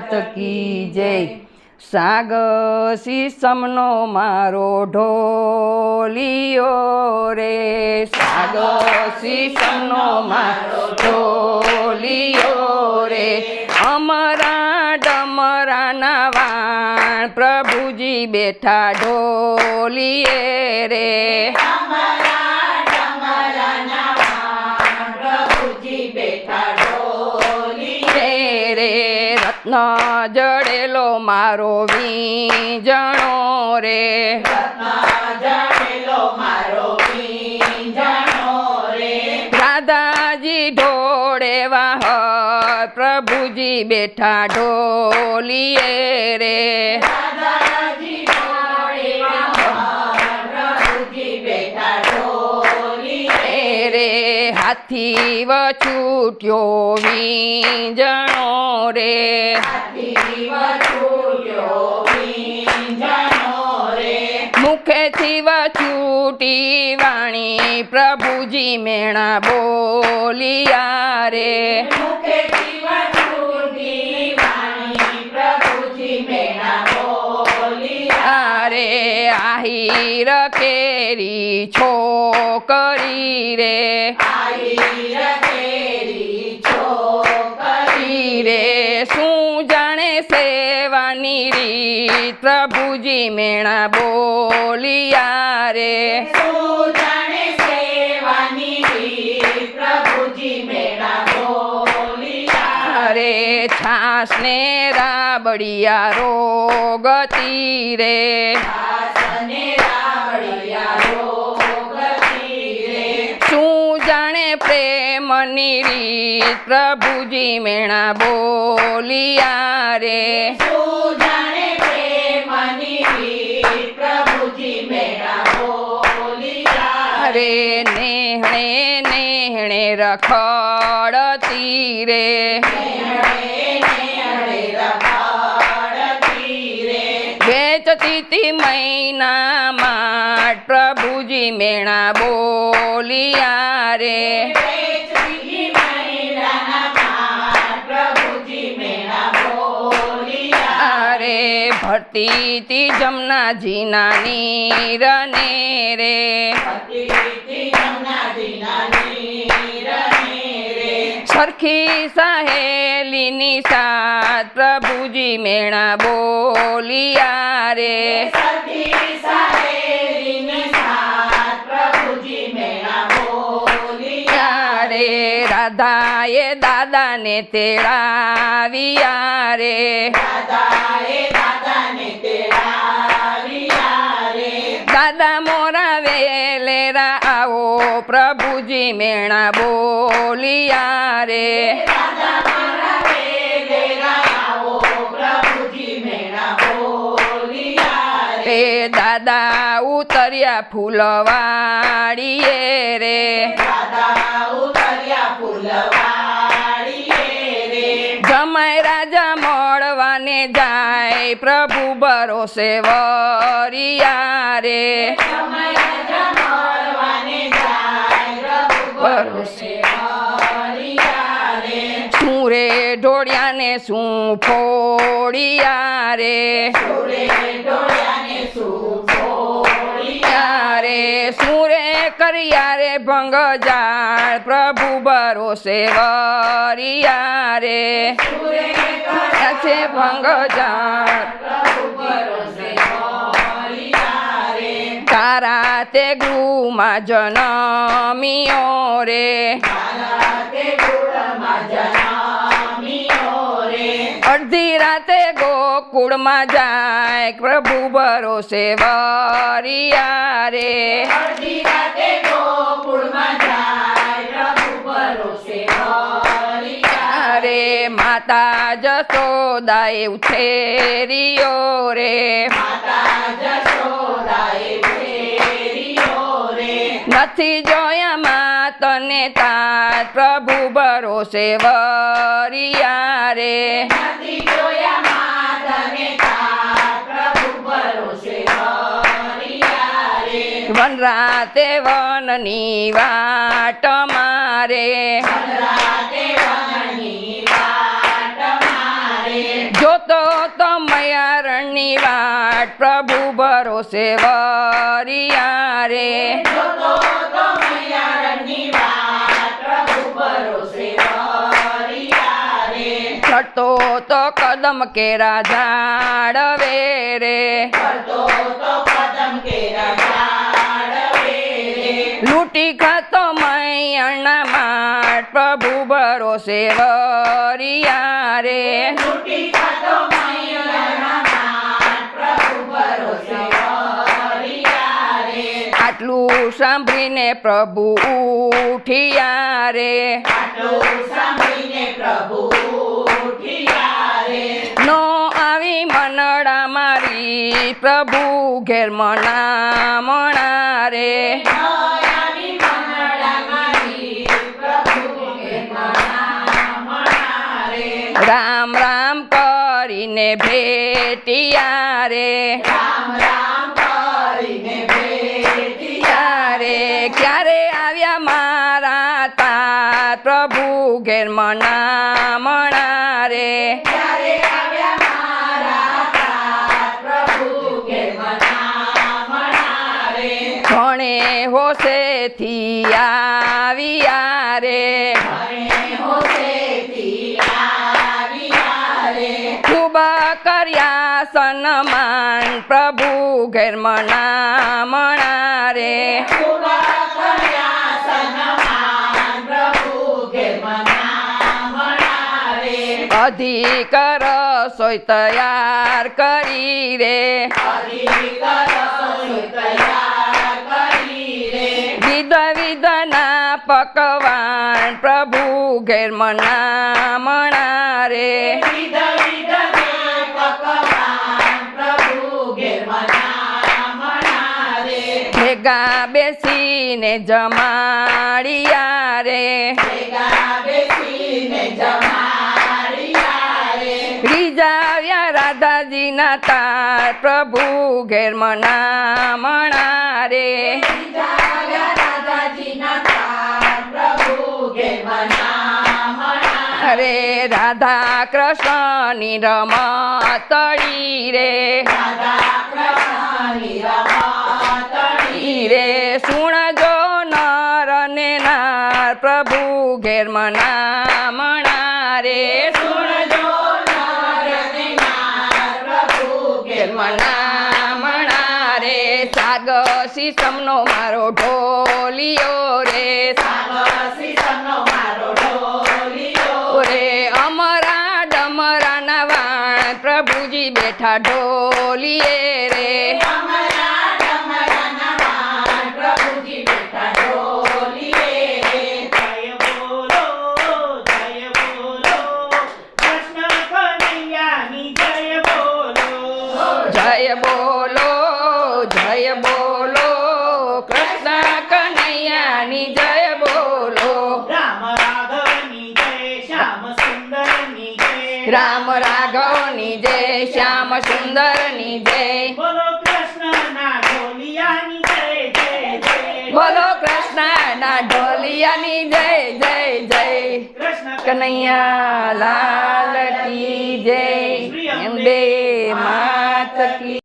માત કી જય. સાગ સીસમનો મારો ઢોલિયો રે. સાગ સીસમનો મારો ઢોલિયો રે. અમરા ડમરાના વાણ પ્રભુજી બેઠા ઢોલીએ રે. રે રત્ન જડેલો મારો વીજણો રે. રાધાજી ઢોળે વાહ પ્રભુજી બેઠા ઢોલીએ રે રે. હાથી છૂટ્યો વીજણો રે. મુખેથી વછૂટી વાણી પ્રભુજી મેણા બોલિયા રે. અરે આહીર કેરી છોકરી રે છોકરી રે શું જાણે સેવાની રીત? પ્રભુજી મેણા બોલિયા રે છાસ ને રાબડિયા રોગતી રે રીત પ્રભુજી મેણા બોલિયા રે અરે નેહણે નેહણે રખડતી રે વેચતી તી મૈના પ્રભુજી મેણા બોલિયા રે ભરતી તી જમનાજીના નીરને રે. સરખી સહેલીની સાથ પ્રભુજી મેણા બોલિયા રે. રે. રાધાએ દાદાને તેડાવ્યા રે. દાદા મોરા વેલેરા આવો પ્રભુજી મેણા બોલિયા રે. દાદા ઉતર્યા ફૂલવાડીએ રે. જમાય રાજા મળવાને જાય પ્રભુ ભરોસે વરિયા રે ભરોસે શું રે ઢોળિયાને શું ફોડિયા રે રે શું રે સુરે કરિયારે ભંગ જાળ, પ્રભુ ભરોસે વરિયારે. છે ભંગ જાળ તારા તે ગૃહમાં જનમિયો રે. અડધી રાતે ગોકુળમાં જાય. પ્રભુ ભરોસે વરિયા રે. રે. માતા જસોદાએ ઉછેરિયો રે. નથી જોયા મા તને તાત પ્રભુ ભરોસે વરિયા રે. વન રાતે વનની વાટ મારે. જોતો તો મયારણની વાટ પ્રભુ ભરોસે વરિયા રે. ચડતો તો કદમ કેરા ઝાડવે રે. લૂટી ખાતો મૈયણા માટ પ્રભુ ભરોસે વરિયા રે. આટલું સાંભળીને પ્રભુ ઉઠિયા રે. નો મારી પ્રભુ ઘેર મણા મણા રે. રામ રામ કરીને ભેટિયા રે. ક્યારે આવ્યા મારા તા? પ્રભુ ઘેર મના મણા રે. ઘણે હોશેથી આવ્યા રે. ખૂબ કર્યા સન્માન પ્રભુ ઘેર મણા રે. અધિક રસોઈ તૈયાર કરી રે. વિધ વિધના પકવાન પ્રભુ ઘેર મના મણા રે ભેગા બેસીને જમાડિયા રે રીજાવ્યા રાધાજીના તાર પ્રભુ ઘેર મના મણા રે અરે રાધા કૃષ્ણની રમતળી રે રે સુણજો નર ને નાર પ્રભુ ઘેરમના મણા રે સુણજો ને નાર પ્રભુ રે સાગ સીસમનો મારો ઢોલિયો રે. રે અમરા ડમરાના વાણ પ્રભુજી બેઠા ઢોલીએ રે. જય કનૈયાની જય બોલો. રામ રાઘવની જય શ્યામ સુંદરની જય. રામ રાઘવની જય શ્યામ સુંદરની જય. બોલો કૃષ્ણના ઢોલિયાની જય જય જય. બોલો કૃષ્ણના ઢોલિયાની જય જય જય. કૃષ્ણ કનૈયા લાલ કી જય. અંબે માત કી